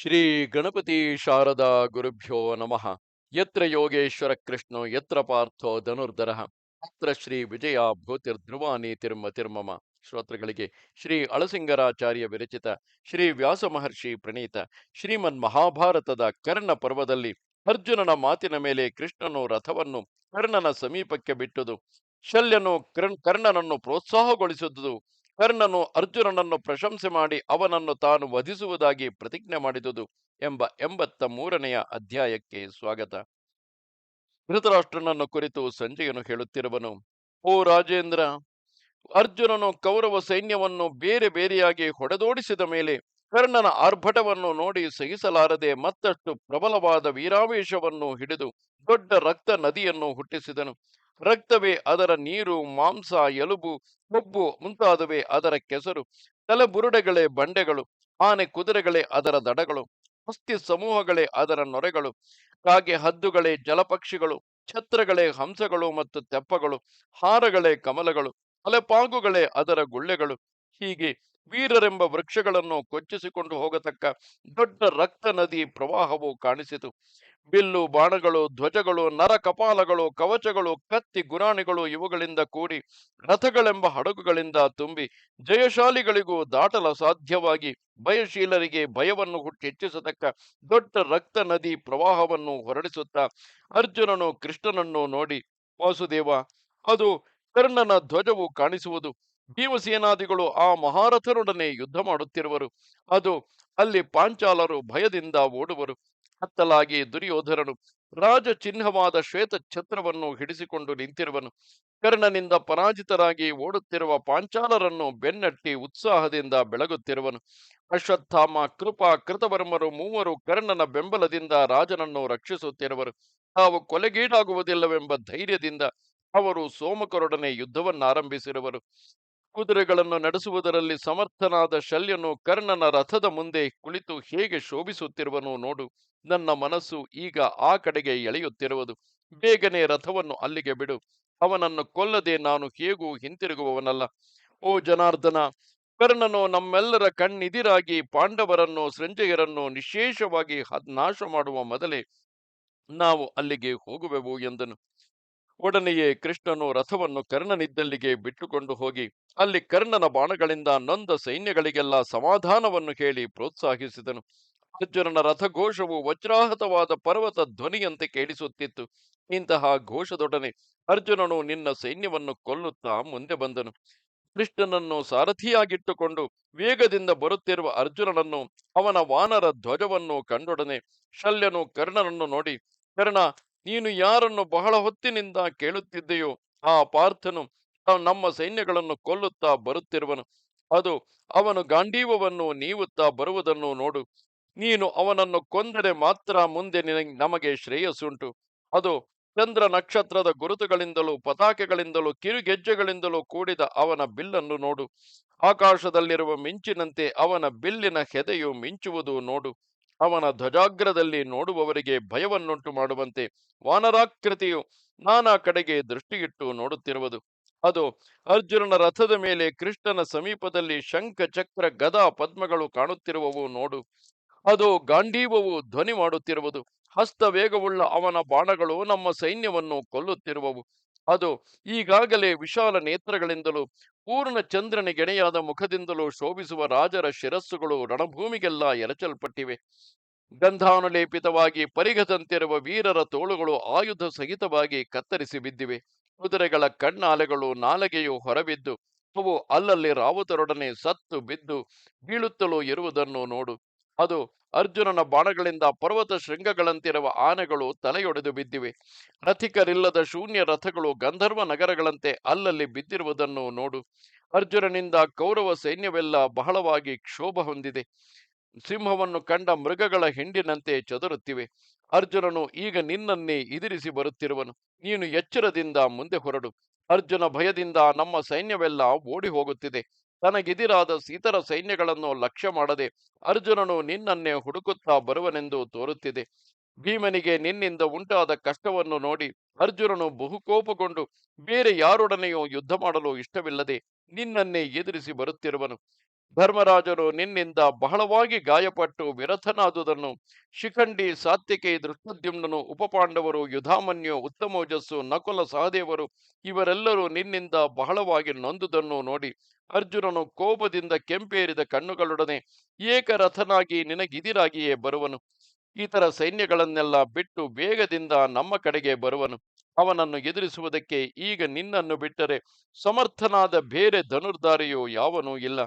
ಶ್ರೀ ಗಣಪತಿ ಶಾರದಾ ಗುರುಭ್ಯೋ ನಮಃ. ಯತ್ರ ಯೋಗೇಶ್ವರ ಕೃಷ್ಣೋ, ಯತ್ರ ಪಾರ್ಥೋ ಧನುರ್ಧರ. ಅತ್ರ ಶ್ರೀ ವಿಜಯ ಭೂತಿರ್ಧ್ರುವಾನಿ ತಿರ್ಮ ತಿರ್ಮಮ. ಶ್ರೋತೃಗಳಿಗೆ ಶ್ರೀ ಅಳಸಿಂಗರಾಚಾರ್ಯ ವಿರಚಿತ ಶ್ರೀ ವ್ಯಾಸ ಮಹರ್ಷಿ ಪ್ರಣೀತ ಶ್ರೀಮನ್ ಮಹಾಭಾರತದ ಕರ್ಣ ಪರ್ವದಲ್ಲಿ ಅರ್ಜುನನ ಮಾತಿನ ಮೇಲೆ ಕೃಷ್ಣನು ರಥವನ್ನು ಕರ್ಣನ ಸಮೀಪಕ್ಕೆ ಬಿಟ್ಟುದು, ಶಲ್ಯನು ಕರ್ಣ್- ಕರ್ಣನನ್ನು ಪ್ರೋತ್ಸಾಹಗೊಳಿಸಿದುದು. ಕರ್ಣನು ಅರ್ಜುನನನ್ನು ಪ್ರಶಂಸೆ ಮಾಡಿ ಅವನನ್ನು ತಾನು ವಧಿಸುವುದಾಗಿ ಪ್ರತಿಜ್ಞೆ ಮಾಡಿದುದು ಎಂಬ ಎಂಬತ್ತ ಮೂರನೆಯ ಅಧ್ಯಾಯಕ್ಕೆ ಸ್ವಾಗತ. ಧೃತರಾಷ್ಟ್ರನನ್ನು ಕುರಿತು ಸಂಜಯನು ಹೇಳುತ್ತಿರುವನು, ಓ ರಾಜೇಂದ್ರ, ಅರ್ಜುನನು ಕೌರವ ಸೈನ್ಯವನ್ನು ಬೇರೆ ಬೇರೆಯಾಗಿ ಹೊಡೆದೋಡಿಸಿದ ಮೇಲೆ ಕರ್ಣನ ಆರ್ಭಟವನ್ನು ನೋಡಿ ಸಹಿಸಲಾರದೆ ಮತ್ತಷ್ಟು ಪ್ರಬಲವಾದ ವೀರಾವೇಶವನ್ನು ಹಿಡಿದು ದೊಡ್ಡ ರಕ್ತ ನದಿಯನ್ನು ಹುಟ್ಟಿಸಿದನು. ರಕ್ತವೇ ಅದರ ನೀರು, ಮಾಂಸ, ಎಲುಬು, ಕೊಬ್ಬು ಮುಂತಾದವೇ ಅದರ ಕೆಸರು, ತಲೆಬುರುಡೆಗಳೇ ಬಂಡೆಗಳು, ಆನೆ ಕುದುರೆಗಳೇ ಅದರ ದಡಗಳು, ಹಸ್ತಿ ಸಮೂಹಗಳೇ ಅದರ ನೊರೆಗಳು, ಕಾಗೆ ಹದ್ದುಗಳೇ ಜಲಪಕ್ಷಿಗಳು, ಛತ್ರಗಳೇ ಹಂಸಗಳು ಮತ್ತು ತೆಪ್ಪಗಳು, ಹಾರಗಳೇ ಕಮಲಗಳು, ತಲೆಪಾಗುಗಳೇ ಅದರ ಗುಳ್ಳೆಗಳು. ಹೀಗೆ ವೀರರೆಂಬ ವೃಕ್ಷಗಳನ್ನು ಕೊಚ್ಚಿಸಿಕೊಂಡು ಹೋಗತಕ್ಕ ದೊಡ್ಡ ರಕ್ತ ನದಿ ಪ್ರವಾಹವು ಕಾಣಿಸಿತು. ಬಿಲ್ಲು, ಬಾಣಗಳು, ಧ್ವಜಗಳು, ನರ ಕಪಾಲಗಳು, ಕವಚಗಳು, ಕತ್ತಿ, ಗುರಾಣಿಗಳು ಇವುಗಳಿಂದ ಕೂಡಿ ರಥಗಳೆಂಬ ಹಡಗುಗಳಿಂದ ತುಂಬಿ ಜಯಶಾಲಿಗಳಿಗೂ ದಾಟಲ ಸಾಧ್ಯವಾಗಿ ಭಯಶೀಲರಿಗೆ ಭಯವನ್ನು ಹುಟ್ಟೆಚ್ಚಿಸತಕ್ಕ ದೊಡ್ಡ ರಕ್ತ ನದಿ ಪ್ರವಾಹವನ್ನು ಹೊರಡಿಸುತ್ತಾ ಅರ್ಜುನನು ಕೃಷ್ಣನನ್ನು ನೋಡಿ, ವಾಸುದೇವ, ಅದು ಕರ್ಣನ ಧ್ವಜವು ಕಾಣಿಸುವುದು. ಭೀಮಸೇನಾದಿಗಳು ಆ ಮಹಾರಥರೊಡನೆ ಯುದ್ಧ ಮಾಡುತ್ತಿರುವರು. ಅದು ಅಲ್ಲಿ ಪಾಂಚಾಲರು ಭಯದಿಂದ ಓಡುವರು. ಹತ್ತಲಾಗಿ ದುರ್ಯೋಧರನು ರಾಜ ಚಿಹ್ನವಾದ ಶ್ವೇತ ಛತ್ರವನ್ನು ಹಿಡಿಸಿಕೊಂಡು ನಿಂತಿರುವನು. ಕರ್ಣನಿಂದ ಪರಾಜಿತರಾಗಿ ಓಡುತ್ತಿರುವ ಪಾಂಚಾಲರನ್ನು ಬೆನ್ನಟ್ಟಿ ಉತ್ಸಾಹದಿಂದ ಬೆಳಗುತ್ತಿರುವನು. ಅಶ್ವತ್ಥಾಮ, ಕೃಪಾ, ಕೃತವರ್ಮರು ಮೂವರು ಕರ್ಣನ ಬೆಂಬಲದಿಂದ ರಾಜನನ್ನು ರಕ್ಷಿಸುತ್ತಿರುವರು. ತಾವು ಕೊಲೆಗೀಡಾಗುವುದಿಲ್ಲವೆಂಬ ಧೈರ್ಯದಿಂದ ಅವರು ಸೋಮಕರೊಡನೆ ಯುದ್ಧವನ್ನಾರಂಭಿಸಿರುವರು. ಕುದುರೆಗಳನ್ನು ನಡೆಸುವುದರಲ್ಲಿ ಸಮರ್ಥನಾದ ಶಲ್ಯನು ಕರ್ಣನ ರಥದ ಮುಂದೆ ಕುಳಿತು ಹೇಗೆ ಶೋಭಿಸುತ್ತಿರುವನು ನೋಡು. ನನ್ನ ಮನಸ್ಸು ಈಗ ಆ ಕಡೆಗೆ ಎಳೆಯುತ್ತಿರುವುದು. ಬೇಗನೆ ರಥವನ್ನು ಅಲ್ಲಿಗೆ ಬಿಡು. ಅವನನ್ನು ಕೊಲ್ಲದೆ ನಾನು ಹೇಗೂ ಹಿಂತಿರುಗುವವನಲ್ಲ. ಓ ಜನಾರ್ದನ, ಕರ್ಣನು ನಮ್ಮೆಲ್ಲರ ಕಣ್ಣಿದಿರಾಗಿ ಪಾಂಡವರನ್ನು ಸಂಜಯರನ್ನು ನಿಶೇಷವಾಗಿ ನಾಶ ಮಾಡುವ ಮೊದಲೇ ನಾವು ಅಲ್ಲಿಗೆ ಹೋಗುವೆವು ಎಂದನು. ಒಡನೆಯೇ ಕೃಷ್ಣನು ರಥವನ್ನು ಕರ್ಣನಿದ್ದಲ್ಲಿಗೆ ಬಿಟ್ಟುಕೊಂಡು ಹೋಗಿ, ಅಲ್ಲಿ ಕರ್ಣನ ಬಾಣಗಳಿಂದ ನೊಂದ ಸೈನ್ಯಗಳಿಗೆಲ್ಲ ಸಮಾಧಾನವನ್ನು ಹೇಳಿ ಪ್ರೋತ್ಸಾಹಿಸಿದನು. ಅರ್ಜುನನ ರಥಘೋಷವು ವಜ್ರಾಹತವಾದ ಪರ್ವತ ಧ್ವನಿಯಂತೆ ಕೇಳಿಸುತ್ತಿತ್ತು. ಇಂತಹ ಘೋಷದೊಡನೆ ಅರ್ಜುನನು ನಿನ್ನ ಸೈನ್ಯವನ್ನು ಕೊಲ್ಲುತ್ತಾ ಮುಂದೆ ಬಂದನು. ಕೃಷ್ಣನನ್ನು ಸಾರಥಿಯಾಗಿಟ್ಟುಕೊಂಡು ವೇಗದಿಂದ ಬರುತ್ತಿರುವ ಅರ್ಜುನನನ್ನು ಅವನ ವಾನರ ಧ್ವಜವನ್ನು ಕಂಡೊಡನೆ ಶಲ್ಯನು ಕರ್ಣನನ್ನು ನೋಡಿ, ಕರ್ಣ ನೀನು ಯಾರನ್ನು ಬಹಳ ಹೊತ್ತಿನಿಂದ ಕೇಳುತ್ತಿದ್ದೆಯೋ ಆ ಪಾರ್ಥನು ನಮ್ಮ ಸೈನ್ಯಗಳನ್ನು ಕೊಲ್ಲುತ್ತಾ ಬರುತ್ತಿರುವನು. ಅದು ಅವನು ಗಾಂಡೀವವನ್ನು ನೀವುತ್ತಾ ಬರುವುದನ್ನು ನೋಡು. ನೀನು ಅವನನ್ನು ಕೊಂದರೆ ಮಾತ್ರ ಮುಂದೆ ನಮಗೆ ಶ್ರೇಯಸ್ಸುಂಟು. ಅದು ಚಂದ್ರ ನಕ್ಷತ್ರದ ಗುರುತುಗಳಿಂದಲೂ ಪತಾಕೆಗಳಿಂದಲೂ ಕಿರುಗೆಜ್ಜೆಗಳಿಂದಲೂ ಕೂಡಿದ ಅವನ ಬಿಲ್ಲನ್ನು ನೋಡು. ಆಕಾಶದಲ್ಲಿರುವ ಮಿಂಚಿನಂತೆ ಅವನ ಬಿಲ್ಲಿನ ಹೆದೆಯು ಮಿಂಚುವುದು ನೋಡು. ಅವನ ಧ್ವಜಾಗ್ರದಲ್ಲಿ ನೋಡುವವರಿಗೆ ಭಯವನ್ನುಂಟು ಮಾಡುವಂತೆ ವಾನರಾಕೃತಿಯು ನಾನಾ ಕಡೆಗೆ ದೃಷ್ಟಿಯಿಟ್ಟು ನೋಡುತ್ತಿರುವುದು. ಅದು ಅರ್ಜುನನ ರಥದ ಮೇಲೆ ಕೃಷ್ಣನ ಸಮೀಪದಲ್ಲಿ ಶಂಖ ಚಕ್ರ ಗದಾ ಪದ್ಮಗಳು ಕಾಣುತ್ತಿರುವವು ನೋಡು. ಅದು ಗಾಂಧೀವವು ಧ್ವನಿ ಮಾಡುತ್ತಿರುವುದು. ಹಸ್ತ ವೇಗವುಳ್ಳ ಅವನ ಬಾಣಗಳು ನಮ್ಮ ಸೈನ್ಯವನ್ನು ಕೊಲ್ಲುತ್ತಿರುವವು. ಅದು ಈಗಾಗಲೇ ವಿಶಾಲ ನೇತ್ರಗಳಿಂದಲೂ ಪೂರ್ಣ ಚಂದ್ರನಿಗೆಣೆಯಾದ ಮುಖದಿಂದಲೂ ಶೋಭಿಸುವ ರಾಜರ ಶಿರಸ್ಸುಗಳು ರಣಭೂಮಿಗೆಲ್ಲ ಎರಚಲ್ಪಟ್ಟಿವೆ. ಗಂಧಾನುಲೇಪಿತವಾಗಿ ಪರಿಗದಂತಿರುವ ವೀರರ ತೋಳುಗಳು ಆಯುಧ ಸಹಿತವಾಗಿ ಕತ್ತರಿಸಿ ಬಿದ್ದಿವೆ. ಕುದುರೆಗಳ ಕಣ್ಣಾಲೆಗಳು ನಾಲಗೆಯು ಹೊರಬಿದ್ದು, ಅವು ಅಲ್ಲಲ್ಲಿ ರಾವುತರೊಡನೆ ಸತ್ತು ಬಿದ್ದು ಬೀಳುತ್ತಲೂ ಇರುವುದನ್ನು ನೋಡು. ಅದು ಅರ್ಜುನನ ಬಾಣಗಳಿಂದ ಪರ್ವತ ಶೃಂಗಗಳಂತಿರುವ ಆನೆಗಳು ತಲೆಯೊಡೆದು ಬಿದ್ದಿವೆ. ರಥಿಕರಿಲ್ಲದ ಶೂನ್ಯ ರಥಗಳು ಗಂಧರ್ವ ನಗರಗಳಂತೆ ಅಲ್ಲಲ್ಲಿ ಬಿದ್ದಿರುವುದನ್ನು ನೋಡು. ಅರ್ಜುನನಿಂದ ಕೌರವ ಸೈನ್ಯವೆಲ್ಲ ಬಹಳವಾಗಿ ಕ್ಷೋಭ ಹೊಂದಿದೆ. ಸಿಂಹವನ್ನು ಕಂಡ ಮೃಗಗಳ ಹಿಂಡಿನಂತೆ ಚದುರುತ್ತಿವೆ. ಅರ್ಜುನನು ಈಗ ನಿನ್ನನ್ನೇ ಇದಿರಿಸಿ ಬರುತ್ತಿರುವನು. ನೀನು ಎಚ್ಚರದಿಂದ ಮುಂದೆ ಹೊರಡು. ಅರ್ಜುನ ಭಯದಿಂದ ನಮ್ಮ ಸೈನ್ಯವೆಲ್ಲ ಓಡಿ ಹೋಗುತ್ತಿದೆ ತನಗಿದಿರಾದ ಇತರ ಸೈನ್ಯಗಳನ್ನು ಲಕ್ಷ್ಯ ಮಾಡದೆ ಅರ್ಜುನನು ನಿನ್ನನ್ನೇ ಹುಡುಕುತ್ತಾ ಬರುವನೆಂದು ತೋರುತ್ತಿದೆ. ಭೀಮನಿಗೆ ನಿನ್ನಿಂದ ಉಂಟಾದ ಕಷ್ಟವನ್ನು ನೋಡಿ ಅರ್ಜುನನು ಬಹುಕೋಪಗೊಂಡು ಬೇರೆ ಯಾರೊಡನೆಯೂ ಯುದ್ಧ ಮಾಡಲು ಇಷ್ಟವಿಲ್ಲದೆ ನಿನ್ನನ್ನೇ ಎದುರಿಸಿ ಬರುತ್ತಿರುವನು. ಧರ್ಮರಾಜನು ನಿನ್ನಿಂದ ಬಹಳವಾಗಿ ಗಾಯಪಟ್ಟು ವಿರಥನಾದುದನ್ನು ಶಿಖಂಡಿ ಸಾತ್ವಿಕೆ ದೃಷ್ಟದ್ಯುಮ್ನನು ಉಪಪಾಂಡವರು ಯುಧಾಮನ್ಯು ಉತ್ತಮೋಜಸ್ಸು ನಕುಲ ಸಹದೇವರು ಇವರೆಲ್ಲರೂ ನಿನ್ನಿಂದ ಬಹಳವಾಗಿ ನೊಂದುದನ್ನು ನೋಡಿ ಅರ್ಜುನನು ಕೋಪದಿಂದ ಕೆಂಪೇರಿದ ಕಣ್ಣುಗಳೊಡನೆ ಏಕರಥನಾಗಿ ನಿನಗಿದಿರಾಗಿಯೇ ಬರುವನು. ಇತರ ಸೈನ್ಯಗಳನ್ನೆಲ್ಲ ಬಿಟ್ಟು ಬೇಗದಿಂದ ನಮ್ಮ ಕಡೆಗೆ ಬರುವನು. ಅವನನ್ನು ಎದುರಿಸುವುದಕ್ಕೆ ಈಗ ನಿನ್ನನ್ನು ಬಿಟ್ಟರೆ ಸಮರ್ಥನಾದ ಬೇರೆ ಧನುರ್ಧಾರಿಯು ಯಾವನೂ ಇಲ್ಲ.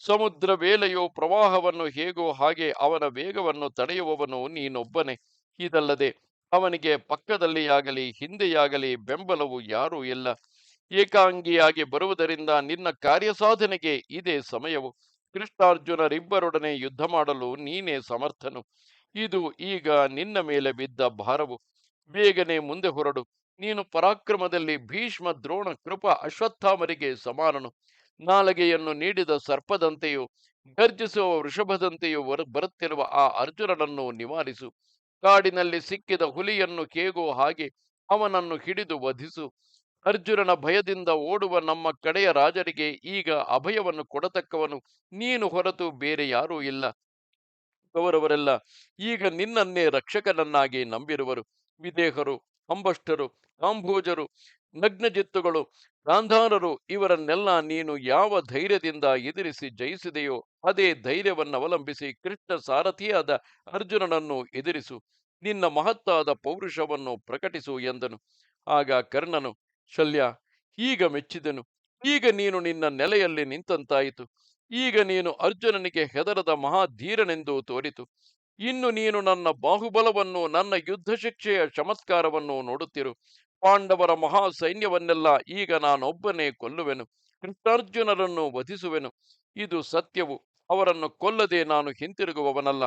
ಸಮುದ್ರ ವೇಲೆಯೋ ಪ್ರವಾಹವನ್ನು ಹೇಗೋ ಹಾಗೆ ಅವನ ವೇಗವನ್ನು ತಡೆಯುವವನು ನೀನೊಬ್ಬನೇ. ಇದಲ್ಲದೆ ಅವನಿಗೆ ಪಕ್ಕದಲ್ಲಿಯಾಗಲಿ ಹಿಂದೆಯಾಗಲಿ ಬೆಂಬಲವು ಯಾರೂ ಇಲ್ಲ. ಏಕಾಂಗಿಯಾಗಿ ಬರುವುದರಿಂದ ನಿನ್ನ ಕಾರ್ಯಸಾಧನೆಗೆ ಇದೇ ಸಮಯವು. ಕೃಷ್ಣಾರ್ಜುನರಿಬ್ಬರೊಡನೆ ಯುದ್ಧ ಮಾಡಲು ನೀನೇ ಸಮರ್ಥನು. ಇದು ಈಗ ನಿನ್ನ ಮೇಲೆ ಬಿದ್ದ ಭಾರವು. ಬೇಗನೆ ಮುಂದೆ ಹೊರಡು. ನೀನು ಪರಾಕ್ರಮದಲ್ಲಿ ಭೀಷ್ಮ ದ್ರೋಣ ಕೃಪ ಅಶ್ವತ್ಥಾಮರಿಗೆ ಸಮಾನನು. ನಾಲಗೆಯನ್ನು ನೀಡಿದ ಸರ್ಪದಂತೆಯೂ, ಗರ್ಜಿಸುವ ವೃಷಭದಂತೆಯೂ ಬರುತ್ತಿರುವ ಆ ಅರ್ಜುನನನ್ನು ನಿವಾರಿಸು. ಕಾಡಿನಲ್ಲಿ ಸಿಕ್ಕಿದ ಹುಲಿಯನ್ನು ಕೇಗೋ ಹಾಗೆ ಅವನನ್ನು ಹಿಡಿದು ವಧಿಸು. ಅರ್ಜುನನ ಭಯದಿಂದ ಓಡುವ ನಮ್ಮ ಕಡೆಯ ರಾಜರಿಗೆ ಈಗ ಅಭಯವನ್ನು ಕೊಡತಕ್ಕವನು ನೀನು ಹೊರತು ಬೇರೆ ಯಾರೂ ಇಲ್ಲ. ಅವರವರೆಲ್ಲ ಈಗ ನಿನ್ನನ್ನೇ ರಕ್ಷಕನನ್ನಾಗಿ ನಂಬಿರುವರು. ವಿದೇಹರು ಅಂಬಷ್ಟರು ಕಾಂಭೋಜರು ನಗ್ನಜಿತ್ತುಗಳು ಗಾಂಧಾರರು ಇವರನ್ನೆಲ್ಲ ನೀನು ಯಾವ ಧೈರ್ಯದಿಂದ ಎದುರಿಸಿ ಜಯಿಸಿದೆಯೋ ಅದೇ ಧೈರ್ಯವನ್ನವಲಂಬಿಸಿ ಕೃಷ್ಣ ಸಾರಥಿಯಾದ ಅರ್ಜುನನನ್ನು ಎದುರಿಸು, ನಿನ್ನ ಮಹತ್ತಾದ ಪೌರುಷವನ್ನು ಪ್ರಕಟಿಸು ಎಂದನು. ಆಗ ಕರ್ಣನು, ಶಲ್ಯ ಈಗ ಮೆಚ್ಚಿದನು, ಈಗ ನೀನು ನಿನ್ನ ನೆಲೆಯಲ್ಲಿ ನಿಂತಂತಾಯಿತು, ಈಗ ನೀನು ಅರ್ಜುನನಿಗೆ ಹೆದರದ ಮಹಾಧೀರನೆಂದು ತೋರಿತು. ಇನ್ನು ನೀನು ನನ್ನ ಬಾಹುಬಲವನ್ನು, ನನ್ನ ಯುದ್ಧ ಶಿಕ್ಷೆಯ ಚಮತ್ಕಾರವನ್ನು ನೋಡುತ್ತಿರು. ಪಾಂಡವರ ಮಹಾ ಸೈನ್ಯವನ್ನೆಲ್ಲ ಈಗ ನಾನೊಬ್ಬನೇ ಕೊಲ್ಲುವೆನು. ಕೃಷ್ಣಾರ್ಜುನರನ್ನು ವಧಿಸುವೆನು. ಇದು ಸತ್ಯವು. ಅವರನ್ನು ಕೊಲ್ಲದೆ ನಾನು ಹಿಂತಿರುಗುವವನಲ್ಲ.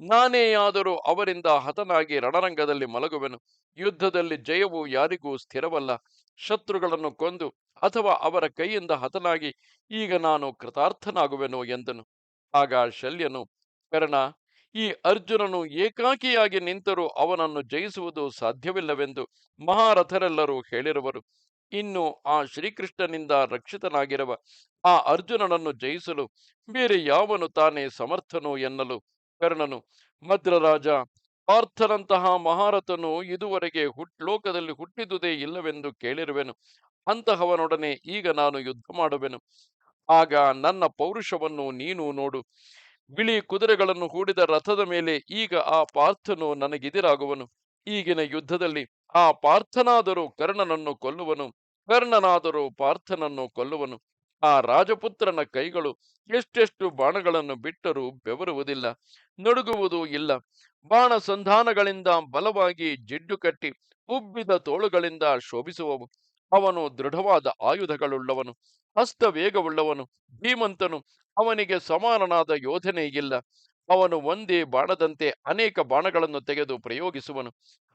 ನಾನೇ ಆದರೂ ಅವರಿಂದ ಹತನಾಗಿ ರಣರಂಗದಲ್ಲಿ ಮಲಗುವೆನು. ಯುದ್ಧದಲ್ಲಿ ಜಯವು ಯಾರಿಗೂ ಸ್ಥಿರವಲ್ಲ. ಶತ್ರುಗಳನ್ನು ಕೊಂದು ಅಥವಾ ಅವರ ಕೈಯಿಂದ ಹತನಾಗಿ ಈಗ ನಾನು ಕೃತಾರ್ಥನಾಗುವೆನು ಎಂದನು. ಆಗ ಶಲ್ಯನು, ಕರ್ಣ ಈ ಅರ್ಜುನನು ಏಕಾಕಿಯಾಗಿ ನಿಂತರೂ ಅವನನ್ನು ಜಯಿಸುವುದು ಸಾಧ್ಯವಿಲ್ಲವೆಂದು ಮಹಾರಥರೆಲ್ಲರೂ ಹೇಳಿರುವರು. ಇನ್ನು ಆ ಶ್ರೀಕೃಷ್ಣನಿಂದ ರಕ್ಷಿತನಾಗಿರುವ ಆ ಅರ್ಜುನನನ್ನು ಜಯಿಸಲು ಬೇರೆ ಯಾವನು ತಾನೇ ಸಮರ್ಥನು ಎನ್ನಲು ಕರ್ಣನು ಮದ್ರರಾಜ ಪಾರ್ಥನಂತಹ ಮಹಾರಥನು ಇದುವರೆಗೆ ಹುಟ್, ಲೋಕದಲ್ಲಿ ಹುಟ್ಟಿದುದೇ ಇಲ್ಲವೆಂದು ಕೇಳಿರುವೆನು. ಅಂತಹವನೊಡನೆ ಈಗ ನಾನು ಯುದ್ಧ ಮಾಡುವೆನು. ಆಗ ನನ್ನ ಪೌರುಷವನ್ನು ನೀನು ನೋಡು. ಬಿಳಿ ಕುದುರೆಗಳನ್ನು ಹೂಡಿದ ರಥದ ಮೇಲೆ ಈಗ ಆ ಪಾರ್ಥನು ನನಗೆದಿರಾಗುವನು. ಈಗಿನ ಯುದ್ಧದಲ್ಲಿ ಆ ಪಾರ್ಥನಾದರೂ ಕರ್ಣನನ್ನು ಕೊಲ್ಲುವನು, ಕರ್ಣನಾದರೂ ಪಾರ್ಥನನ್ನು ಕೊಲ್ಲುವನು. ಆ ರಾಜಪುತ್ರನ ಕೈಗಳು ಎಷ್ಟೆಷ್ಟು ಬಾಣಗಳನ್ನು ಬಿಟ್ಟರೂ ಬೆವರುವುದಿಲ್ಲ, ನಡುಗುವುದೂ ಇಲ್ಲ. ಬಾಣ ಸಂಧಾನಗಳಿಂದ ಬಲವಾಗಿ ಜಿಡ್ಡು ಕಟ್ಟಿ ಉಬ್ಬಿದ ತೋಳುಗಳಿಂದ ಶೋಭಿಸುವವು. ಅವನು ದೃಢವಾದ ಆಯುಧಗಳುಳ್ಳವನು ಹಸ್ತ ವೇಗವುಳ್ಳವನು ಧೀಮಂತನು, ಅವನಿಗೆ ಸಮಾನನಾದ ಯೋಧನೇ ಇಲ್ಲ. ಅವನು ಒಂದೇ ಬಾಣದಂತೆ ಅನೇಕ ಬಾಣಗಳನ್ನು ತೆಗೆದು ಪ್ರಯೋಗಿಸುವನು.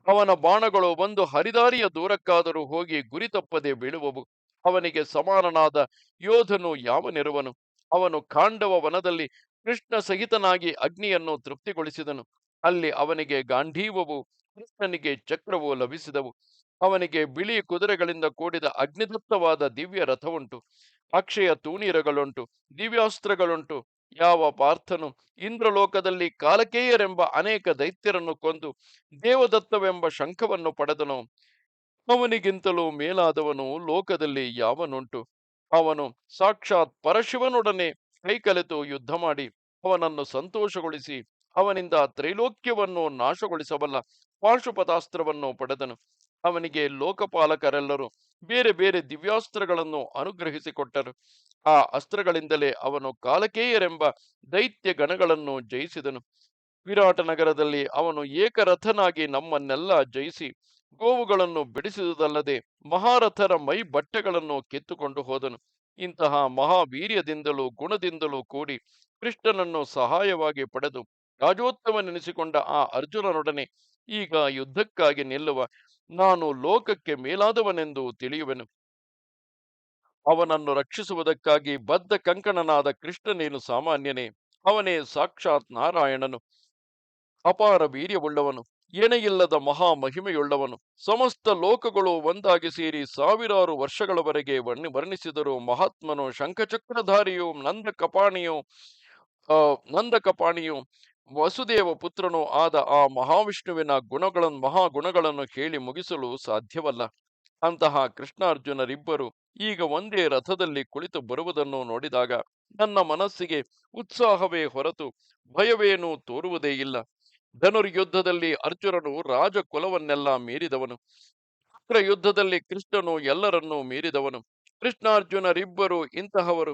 ಅವನ ಬಾಣಗಳು ಒಂದು ಹರಿದಾರಿಯ ದೂರಕ್ಕಾದರೂ ಹೋಗಿ ಗುರಿ ತಪ್ಪದೆ ಬೀಳುವವು. ಅವನಿಗೆ ಸಮಾನನಾದ ಯೋಧನು ಯಾವನಿರುವನು? ಅವನು ಕಾಂಡವ ವನದಲ್ಲಿ ಕೃಷ್ಣ ಸಹಿತನಾಗಿ ಅಗ್ನಿಯನ್ನು ತೃಪ್ತಿಗೊಳಿಸಿದನು. ಅಲ್ಲಿ ಅವನಿಗೆ ಗಾಂಧೀವವು ಕೃಷ್ಣನಿಗೆ ಚಕ್ರವು ಲಭಿಸಿದವು. ಅವನಿಗೆ ಬಿಳಿ ಕುದುರೆಗಳಿಂದ ಕೂಡಿದ ಅಗ್ನಿದತ್ತವಾದ ದಿವ್ಯ ರಥವುಂಟು, ಅಕ್ಷಯ ತೂಣೀರಗಳುಂಟು ದಿವ್ಯಾಸ್ತ್ರಗಳುಂಟು. ಯಾವ ಪಾರ್ಥನು ಇಂದ್ರಲೋಕದಲ್ಲಿ ಕಾಲಕೇಯರೆಂಬ ಅನೇಕ ದೈತ್ಯರನ್ನು ಕೊಂದು ದೇವದತ್ತವೆಂಬ ಶಂಖವನ್ನು ಪಡೆದನು. ಅವನಿಗಿಂತಲೂ ಮೇಲಾದವನು ಲೋಕದಲ್ಲಿ ಯಾವನುಂಟು? ಅವನು ಸಾಕ್ಷಾತ್ ಪರಶಿವನೊಡನೆ ಕೈಕಲೆತು ಯುದ್ಧ ಮಾಡಿ, ಅವನನ್ನು ಸಂತೋಷಗೊಳಿಸಿ, ಅವನಿಂದ ತ್ರೈಲೋಕ್ಯವನ್ನು ನಾಶಗೊಳಿಸಬಲ್ಲ ಪಾಶುಪತಾಸ್ತ್ರವನ್ನು ಪಡೆದನು. ಅವನಿಗೆ ಲೋಕಪಾಲಕರೆಲ್ಲರೂ ಬೇರೆ ಬೇರೆ ದಿವ್ಯಾಸ್ತ್ರಗಳನ್ನು ಅನುಗ್ರಹಿಸಿಕೊಟ್ಟರು. ಆ ಅಸ್ತ್ರಗಳಿಂದಲೇ ಅವನು ಕಾಲಕೇಯರೆಂಬ ದೈತ್ಯ ಗಣಗಳನ್ನು ಜಯಿಸಿದನು. ವಿರಾಟ ನಗರದಲ್ಲಿ ಅವನು ಏಕರಥನಾಗಿ ನಮ್ಮನ್ನೆಲ್ಲ ಜಯಿಸಿ ಗೋವುಗಳನ್ನು ಬಿಡಿಸಿದುದಲ್ಲದೆ ಮಹಾರಥರ ಮೈ ಬಟ್ಟೆಗಳನ್ನು ಕಿತ್ತುಕೊಂಡು ಹೋದನು. ಇಂತಹ ಮಹಾವೀರ್ಯದಿಂದಲೂ ಗುಣದಿಂದಲೂ ಕೂಡಿ ಕೃಷ್ಣನನ್ನು ಸಹಾಯವಾಗಿ ಪಡೆದು ರಾಜೋತ್ತಮನೆನಿಸಿಕೊಂಡ ಆ ಅರ್ಜುನನೊಡನೆ ಈಗ ಯುದ್ಧಕ್ಕಾಗಿ ನಿಲ್ಲುವ ನಾನು ಲೋಕಕ್ಕೆ ಮೇಲಾದವನೆಂದು ತಿಳಿಯುವೆನು. ಅವನನ್ನು ರಕ್ಷಿಸುವುದಕ್ಕಾಗಿ ಬದ್ಧ ಕಂಕಣನಾದ ಕೃಷ್ಣನೇನು ಸಾಮಾನ್ಯನೇ? ಅವನೇ ಸಾಕ್ಷಾತ್ ನಾರಾಯಣನು. ಅಪಾರ ವೀರ್ಯವುಳ್ಳವನು. ಎಣೆಯಿಲ್ಲದ ಮಹಾ ಮಹಿಮೆಯುಳ್ಳವನು. ಸಮಸ್ತ ಲೋಕಗಳು ಒಂದಾಗಿ ಸೇರಿ ಸಾವಿರಾರು ವರ್ಷಗಳವರೆಗೆ ವರ್ಣಿ ವರ್ಣಿಸಿದರು ಮಹಾತ್ಮನು ಶಂಖಚಕ್ರಧಾರಿಯು ನಂದ ಕಪಾಣಿಯು ನಂದ ಕಪಾಣಿಯು ವಸುದೇವ ಪುತ್ರನು ಆದ ಆ ಮಹಾವಿಷ್ಣುವಿನ ಗುಣಗಳನ್ನು ಮಹಾಗುಣಗಳನ್ನು ಕೇಳಿ ಮುಗಿಸಲು ಸಾಧ್ಯವಲ್ಲ. ಅಂತಹ ಕೃಷ್ಣಾರ್ಜುನರಿಬ್ಬರು ಈಗ ಒಂದೇ ರಥದಲ್ಲಿ ಕುಳಿತು ಬರುವುದನ್ನು ನೋಡಿದಾಗ ನನ್ನ ಮನಸ್ಸಿಗೆ ಉತ್ಸಾಹವೇ ಹೊರತು ಭಯವೇನೂ ತೋರುವುದೇ ಇಲ್ಲ. ಧನುರ್ಯುದ್ಧದಲ್ಲಿ ಅರ್ಜುನನು ರಾಜಕುಲವನ್ನೆಲ್ಲ ಮೀರಿದವನು. ಅಗ್ರ ಯುದ್ಧದಲ್ಲಿ ಕೃಷ್ಣನು ಎಲ್ಲರನ್ನೂ ಮೀರಿದವನು. ಕೃಷ್ಣಾರ್ಜುನರಿಬ್ಬರು ಇಂತಹವರು.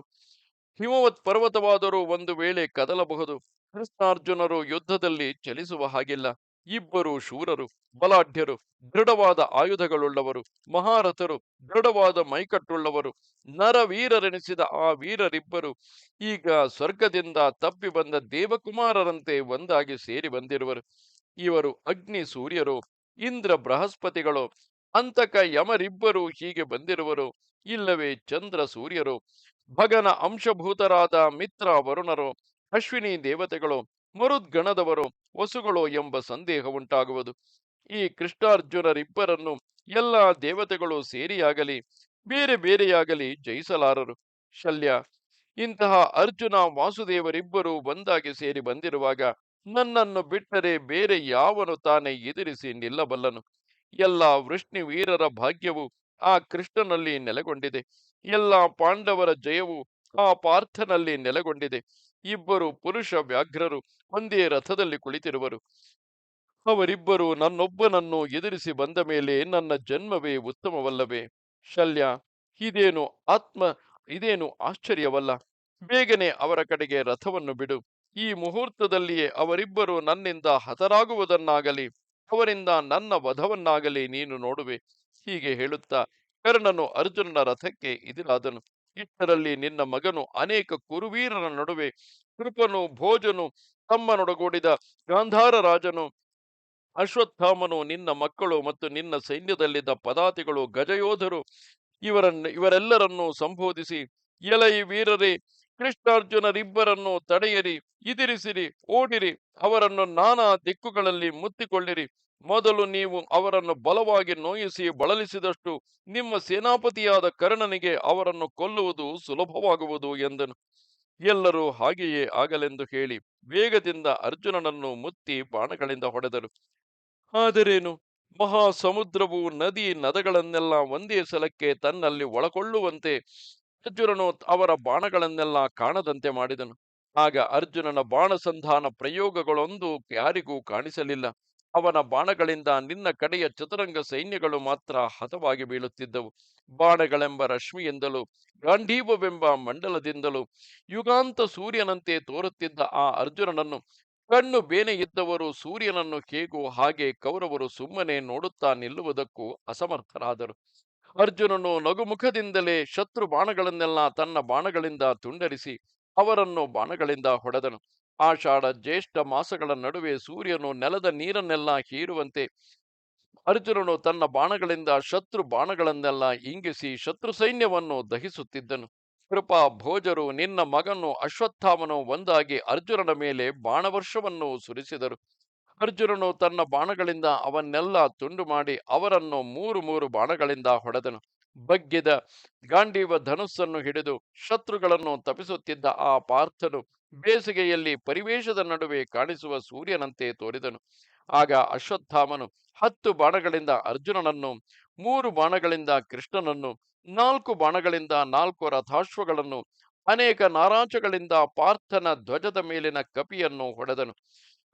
ಹಿಮವತ್ ಪರ್ವತವಾದರೂ ಒಂದು ವೇಳೆ ಕದಲಬಹುದು. ಕೃಷ್ಣಾರ್ಜುನರು ಯುದ್ಧದಲ್ಲಿ ಚಲಿಸುವ ಹಾಗಿಲ್ಲ. ಇಬ್ಬರು ಶೂರರು, ಬಲಾಢ್ಯರು, ದೃಢವಾದ ಆಯುಧಗಳುಳ್ಳವರು, ಮಹಾರಥರು, ದೃಢವಾದ ಮೈಕಟ್ಟುಳ್ಳವರು, ನರವೀರರೆನಿಸಿದ ಆ ವೀರರಿಬ್ಬರು ಈಗ ಸ್ವರ್ಗದಿಂದ ತಪ್ಪಿ ಬಂದ ದೇವಕುಮಾರರಂತೆ ಒಂದಾಗಿ ಸೇರಿ ಬಂದಿರುವರು. ಇವರು ಅಗ್ನಿ ಸೂರ್ಯರು, ಇಂದ್ರ ಬೃಹಸ್ಪತಿಗಳು ಅಂತಕ ಯಮರಿಬ್ಬರು ಹೀಗೆ ಬಂದಿರುವರು. ಇಲ್ಲವೇ ಚಂದ್ರ ಸೂರ್ಯರು, ಭಗನ ಅಂಶಭೂತರಾದ ಮಿತ್ರ ವರುಣರು ಅಶ್ವಿನಿ ದೇವತೆಗಳು, ಮರುದ್ಗಣದವರು, ವಸುಗಳು ಎಂಬ ಸಂದೇಹ ಉಂಟಾಗುವುದು. ಈ ಕೃಷ್ಣಾರ್ಜುನರಿಬ್ಬರನ್ನು ಎಲ್ಲ ದೇವತೆಗಳು ಸೇರಿಯಾಗಲಿ, ಬೇರೆ ಬೇರೆಯಾಗಲಿ ಜಯಿಸಲಾರರು. ಶಲ್ಯ. ಇಂತಹ ಅರ್ಜುನ, ವಾಸುದೇವರಿಬ್ಬರು ಒಂದಾಗಿ ಸೇರಿ ಬಂದಿರುವಾಗ ನನ್ನನ್ನು ಬಿಟ್ಟರೆ ಬೇರೆ ಯಾವನು ತಾನೇ ಎದುರಿಸಿ ನಿಲ್ಲಬಲ್ಲನು. ಎಲ್ಲ ವೃಷ್ಣಿ ವೀರರ ಭಾಗ್ಯವು ಆ ಕೃಷ್ಣನಲ್ಲಿ ನೆಲೆಗೊಂಡಿದೆ. ಎಲ್ಲ ಪಾಂಡವರ ಜಯವು ಆ ಪಾರ್ಥನಲ್ಲಿ ನೆಲೆಗೊಂಡಿದೆ. ಇಬ್ಬರು ಪುರುಷ ವ್ಯಾಘ್ರರು ಒಂದೇ ರಥದಲ್ಲಿ ಕುಳಿತಿರುವರು. ಅವರಿಬ್ಬರು ನನ್ನೊಬ್ಬನನ್ನು ಎದುರಿಸಿ ಬಂದ ಮೇಲೆ ನನ್ನ ಜನ್ಮವೇ ಉತ್ತಮವಲ್ಲವೇ? ಶಲ್ಯ, ಇದೇನು ಆತ್ಮ, ಇದೇನು ಆಶ್ಚರ್ಯವಲ್ಲ? ಬೇಗನೆ ಅವರ ಕಡೆಗೆ ರಥವನ್ನು ಬಿಡು. ಈ ಮುಹೂರ್ತದಲ್ಲಿಯೇ ಅವರಿಬ್ಬರು ನನ್ನಿಂದ ಹತರಾಗುವುದನ್ನಾಗಲಿ, ಅವರಿಂದ ನನ್ನ ವಧವನ್ನಾಗಲಿ ನೀನು ನೋಡುವೆ. ಹೀಗೆ ಹೇಳುತ್ತಾ ಕರ್ಣನು ಅರ್ಜುನನ ರಥಕ್ಕೆ ಇದಿರಾದನು ಇಷ್ಟರಲ್ಲಿ ನಿನ್ನ ಮಗನು ಅನೇಕ ಕುರುವೀರರ ನಡುವೆ ಕೃಪನು, ಭೋಜನು, ತಮ್ಮನೊಡಗೂಡಿದ ಗಾಂಧಾರ ರಾಜನು, ಅಶ್ವತ್ಥಾಮನು, ನಿನ್ನ ಮಕ್ಕಳು ಮತ್ತು ನಿನ್ನ ಸೈನ್ಯದಲ್ಲಿದ್ದ ಪದಾತಿಗಳು, ಗಜಯೋಧರು, ಇವರನ್ನು, ಇವರೆಲ್ಲರನ್ನು ಸಂಬೋಧಿಸಿ, ಎಲೈ ವೀರರೇ, ಕೃಷ್ಣಾರ್ಜುನರಿಬ್ಬರನ್ನು ತಡೆಯಿರಿ, ಇದಿರಿಸಿರಿ, ಓಡಿರಿ, ಅವರನ್ನು ನಾನಾ ದಿಕ್ಕುಗಳಲ್ಲಿ ಮುತ್ತಿಕೊಳ್ಳಿರಿ. ಮೊದಲು ನೀವು ಅವರನ್ನು ಬಲವಾಗಿ ನೋಯಿಸಿ ಬಳಲಿಸಿದಷ್ಟು ನಿಮ್ಮ ಸೇನಾಪತಿಯಾದ ಕರ್ಣನಿಗೆ ಅವರನ್ನು ಕೊಲ್ಲುವುದು ಸುಲಭವಾಗುವುದು ಎಂದನು. ಎಲ್ಲರೂ ಹಾಗೆಯೇ ಆಗಲೆಂದು ಹೇಳಿ ವೇಗದಿಂದ ಅರ್ಜುನನನ್ನು ಮುತ್ತಿ ಬಾಣಗಳಿಂದ ಹೊಡೆದರು. ಆದರೇನು? ಮಹಾ ಸಮುದ್ರವು ನದಿ ನದಗಳನ್ನೆಲ್ಲ ಒಂದೇ ಸಲಕ್ಕೆ ತನ್ನಲ್ಲಿ ಒಳಕೊಳ್ಳುವಂತೆ ಅರ್ಜುನನು ಅವರ ಬಾಣಗಳನ್ನೆಲ್ಲ ಕಾಣದಂತೆ ಮಾಡಿದನು. ಆಗ ಅರ್ಜುನನ ಬಾಣಸಂಧಾನ ಪ್ರಯೋಗಗಳೊಂದು ಯಾರಿಗೂ ಕಾಣಿಸಲಿಲ್ಲ. ಅವನ ಬಾಣಗಳಿಂದ ನಿನ್ನ ಕಡೆಯ ಚತುರಂಗ ಸೈನ್ಯಗಳು ಮಾತ್ರ ಹತವಾಗಿ ಬೀಳುತ್ತಿದ್ದವು. ಬಾಣಗಳೆಂಬ ರಶ್ಮಿಯಿಂದಲೂ, ಗಾಂಧೀವವೆಂಬ ಮಂಡಲದಿಂದಲೂ, ಯುಗಾಂತ ಸೂರ್ಯನಂತೆ ತೋರುತ್ತಿದ್ದ ಆ ಅರ್ಜುನನನ್ನು ಕಣ್ಣು ಬೇನೆ ಇದ್ದವರು ಸೂರ್ಯನನ್ನು ಹೇಗೂ ಹಾಗೆ ಕೌರವರು ಸುಮ್ಮನೆ ನೋಡುತ್ತಾ ನಿಲ್ಲುವುದಕ್ಕೂ ಅಸಮರ್ಥರಾದರು. ಅರ್ಜುನನು ನಗುಮುಖದಿಂದಲೇ ಶತ್ರು ಬಾಣಗಳನ್ನೆಲ್ಲ ತನ್ನ ಬಾಣಗಳಿಂದ ತುಂಡರಿಸಿ ಅವರನ್ನು ಬಾಣಗಳಿಂದ ಹೊಡೆದನು. ಆಷಾಢ ಜ್ಯೇಷ್ಠ ಮಾಸಗಳ ನಡುವೆ ಸೂರ್ಯನು ನೆಲದ ನೀರನ್ನೆಲ್ಲ ಹೀರುವಂತೆ ಅರ್ಜುನನು ತನ್ನ ಬಾಣಗಳಿಂದ ಶತ್ರು ಬಾಣಗಳನ್ನೆಲ್ಲ ಇಂಗಿಸಿ ಶತ್ರು ಸೈನ್ಯವನ್ನು ದಹಿಸುತ್ತಿದ್ದನು. ಕೃಪಾ ಭೋಜರು ನಿನ್ನ ಮಗನು ಅಶ್ವತ್ಥಾಮನು ಒಂದಾಗಿ ಅರ್ಜುನನ ಮೇಲೆ ಬಾಣವರ್ಷವನ್ನು ಸುರಿಸಿದರು. ಅರ್ಜುನನು ತನ್ನ ಬಾಣಗಳಿಂದ ಅವನ್ನೆಲ್ಲ ತುಂಡು ಮಾಡಿ ಅವರನ್ನು ಮೂರು ಮೂರು ಬಾಣಗಳಿಂದ ಹೊಡೆದನು. ಬಗ್ಗಿದ ಗಾಂಡೀವ ಧನುಸ್ಸನ್ನು ಹಿಡಿದು ಶತ್ರುಗಳನ್ನು ತಪಿಸುತ್ತಿದ್ದ ಆ ಪಾರ್ಥನು ಬೇಸಿಗೆಯಲ್ಲಿ ಪರಿವೇಶದ ನಡುವೆ ಕಾಣಿಸುವ ಸೂರ್ಯನಂತೆ ತೋರಿದನು. ಆಗ ಅಶ್ವತ್ಥಾಮನು ಹತ್ತು ಬಾಣಗಳಿಂದ ಅರ್ಜುನನನ್ನು, ಮೂರು ಬಾಣಗಳಿಂದ ಕೃಷ್ಣನನ್ನು, ನಾಲ್ಕು ಬಾಣಗಳಿಂದ ನಾಲ್ಕು ರಥಾಶ್ವಗಳನ್ನು, ಅನೇಕ ನಾರಾಚಗಳಿಂದ ಪಾರ್ಥನ ಧ್ವಜದ ಮೇಲಿನ ಕಪಿಯನ್ನು ಹೊಡೆದನು.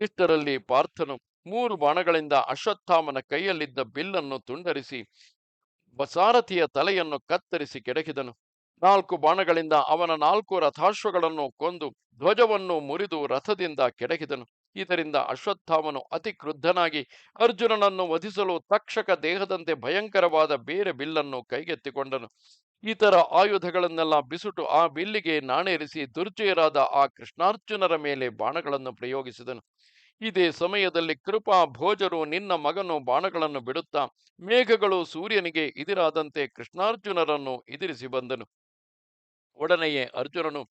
ಇಷ್ಟರಲ್ಲಿ ಪಾರ್ಥನು ಮೂರು ಬಾಣಗಳಿಂದ ಅಶ್ವತ್ಥಾಮನ ಕೈಯಲ್ಲಿದ್ದ ಬಿಲ್ಲನ್ನು ತುಂಡರಿಸಿ ಸಾರಥಿಯ ತಲೆಯನ್ನು ಕತ್ತರಿಸಿ ಕೆಡಕಿದನು. ನಾಲ್ಕು ಬಾಣಗಳಿಂದ ಅವನ ನಾಲ್ಕು ರಥಾಶ್ವಗಳನ್ನು ಕೊಂದು ಧ್ವಜವನ್ನು ಮುರಿದು ರಥದಿಂದ ಕೆಡಕಿದನು. ಇದರಿಂದ ಅಶ್ವತ್ಥಾಮನು ಅತಿ ಕ್ರುದ್ಧನಾಗಿ ಅರ್ಜುನನನ್ನು ವಧಿಸಲು ತಕ್ಷಕ ದೇಹದಂತೆ ಭಯಂಕರವಾದ ಬೇರೆ ಬಿಲ್ಲನ್ನು ಕೈಗೆತ್ತಿಕೊಂಡನು. ಇತರ ಆಯುಧಗಳನ್ನೆಲ್ಲ ಬಿಸುಟು ಆ ಬಿಲ್ಲಿಗೆ ನಾಣೇರಿಸಿ ದುರ್ಜಯರಾದ ಆ ಕೃಷ್ಣಾರ್ಜುನರ ಮೇಲೆ ಬಾಣಗಳನ್ನು ಪ್ರಯೋಗಿಸಿದನು. ಇದೇ ಸಮಯದಲ್ಲಿ ಕೃಪಾ ಭೋಜರು ನಿನ್ನ ಮಗನು ಬಾಣಗಳನ್ನು ಬಿಡುತ್ತಾ ಮೇಘಗಳು ಸೂರ್ಯನಿಗೆ ಇದಿರಾದಂತೆ ಕೃಷ್ಣಾರ್ಜುನರನ್ನು ಇದಿರಿಸಿ ಬಂದನು. ಒಡನೆಯೇ ಅರ್ಜುನನು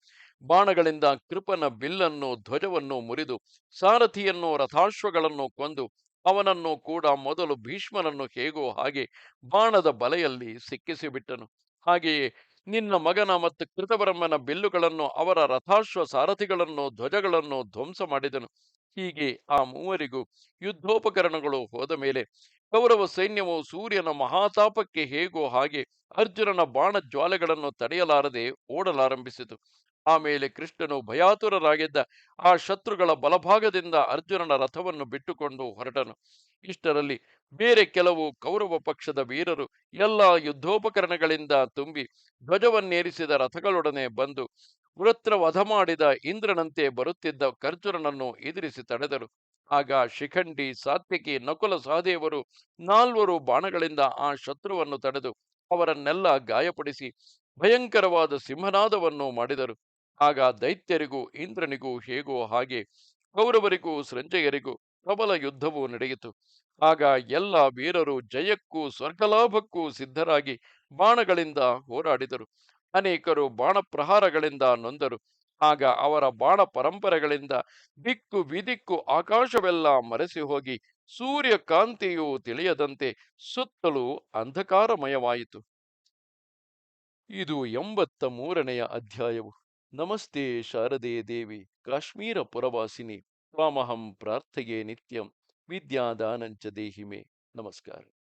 ಬಾಣಗಳಿಂದ ಕೃಪನ ಬಿಲ್ಲನ್ನು, ಧ್ವಜವನ್ನು ಮುರಿದು ಸಾರಥಿಯನ್ನು, ರಥಾಶ್ವಗಳನ್ನು ಕೊಂದು ಅವನನ್ನು ಕೂಡ ಮೊದಲು ಭೀಷ್ಮನನ್ನು ಹೇಗೋ ಹಾಗೆ ಬಾಣದ ಬಲೆಯಲ್ಲಿ ಸಿಕ್ಕಿಸಿಬಿಟ್ಟನು. ಹಾಗೆಯೇ ನಿನ್ನ ಮಗನ ಮತ್ತು ಕೃತಬ್ರಹ್ಮನ ಬಿಲ್ಲುಗಳನ್ನು ಅವರ ರಥಾಶ್ವ ಸಾರಥಿಗಳನ್ನು, ಧ್ವಜಗಳನ್ನು ಧ್ವಂಸ ಮಾಡಿದನು. ಹೀಗೆ ಆ ಮೂವರಿಗೂ ಯುದ್ಧೋಪಕರಣಗಳು ಹೋದ ಮೇಲೆ ಕೌರವ ಸೈನ್ಯವು ಸೂರ್ಯನ ಮಹಾತಾಪಕ್ಕೆ ಹೇಗೋ ಹಾಗೆ ಅರ್ಜುನನ ಬಾಣ ಜ್ವಾಲೆಗಳನ್ನು ತಡೆಯಲಾರದೆ ಓಡಲಾರಂಭಿಸಿತು. ಆಮೇಲೆ ಕೃಷ್ಣನು ಭಯಾತುರರಾಗಿದ್ದ ಆ ಶತ್ರುಗಳ ಬಲಭಾಗದಿಂದ ಅರ್ಜುನನ ರಥವನ್ನು ಬಿಟ್ಟುಕೊಂಡು ಹೊರಟನು. ಇಷ್ಟರಲ್ಲಿ ಬೇರೆ ಕೆಲವು ಕೌರವ ಪಕ್ಷದ ವೀರರು ಎಲ್ಲ ಯುದ್ಧೋಪಕರಣಗಳಿಂದ ತುಂಬಿ ಧ್ವಜವನ್ನೇರಿಸಿದ ರಥಗಳೊಡನೆ ಬಂದು ವೃತ್ರ ವಧ ಮಾಡಿದ ಇಂದ್ರನಂತೆ ಬರುತ್ತಿದ್ದ ಕರ್ಜುನನನ್ನು ಎದುರಿಸಿ ತಡೆದರು. ಆಗ ಶಿಖಂಡಿ, ಸಾತ್ವಿಕಿ, ನಕುಲ ಸಹದೇವರು ನಾಲ್ವರು ಬಾಣಗಳಿಂದ ಆ ಶತ್ರುವನ್ನು ತಡೆದು ಅವರನ್ನೆಲ್ಲ ಗಾಯಪಡಿಸಿ ಭಯಂಕರವಾದ ಸಿಂಹನಾದವನ್ನು ಮಾಡಿದರು. ಆಗ ದೈತ್ಯರಿಗೂ, ಇಂದ್ರನಿಗೂ ಹೇಗೋ ಹಾಗೆ ಕೌರವರಿಗೂ, ಸೃಂಜಯರಿಗೂ ಪ್ರಬಲ ಯುದ್ಧವು ನಡೆಯಿತು. ಆಗ ಎಲ್ಲ ವೀರರು ಜಯಕ್ಕೂ ಸ್ವರ್ಗಲಾಭಕ್ಕೂ ಸಿದ್ಧರಾಗಿ ಬಾಣಗಳಿಂದ ಹೋರಾಡಿದರು. ಅನೇಕರು ಬಾಣ ಪ್ರಹಾರಗಳಿಂದ ನೊಂದರು. ಆಗ ಅವರ ಬಾಣ ಪರಂಪರೆಗಳಿಂದ ದಿಕ್ಕು ವಿದಿಕ್ಕು ಆಕಾಶವೆಲ್ಲ ಮರೆಸಿ ಹೋಗಿ ಸೂರ್ಯ ಕಾಂತಿಯು ತಿಳಿಯದಂತೆ ಸುತ್ತಲೂ ಅಂಧಕಾರಮಯವಾಯಿತು. ಇದು ಎಂಬತ್ತ ಮೂರನೆಯ ಅಧ್ಯಾಯವು. ನಮಸ್ತೆ ಶಾರದೆ ದೇವಿ, ಕಾಶ್ಮೀರ ಪುರವಾಸಿನಿ, ತ್ವಾಮಹಂ ಪ್ರಾರ್ಥೆಯೇ ನಿತ್ಯಂ, ವಿದ್ಯಾದಾನಂಚ ದೇಹಿಮೆ. ನಮಸ್ಕಾರ.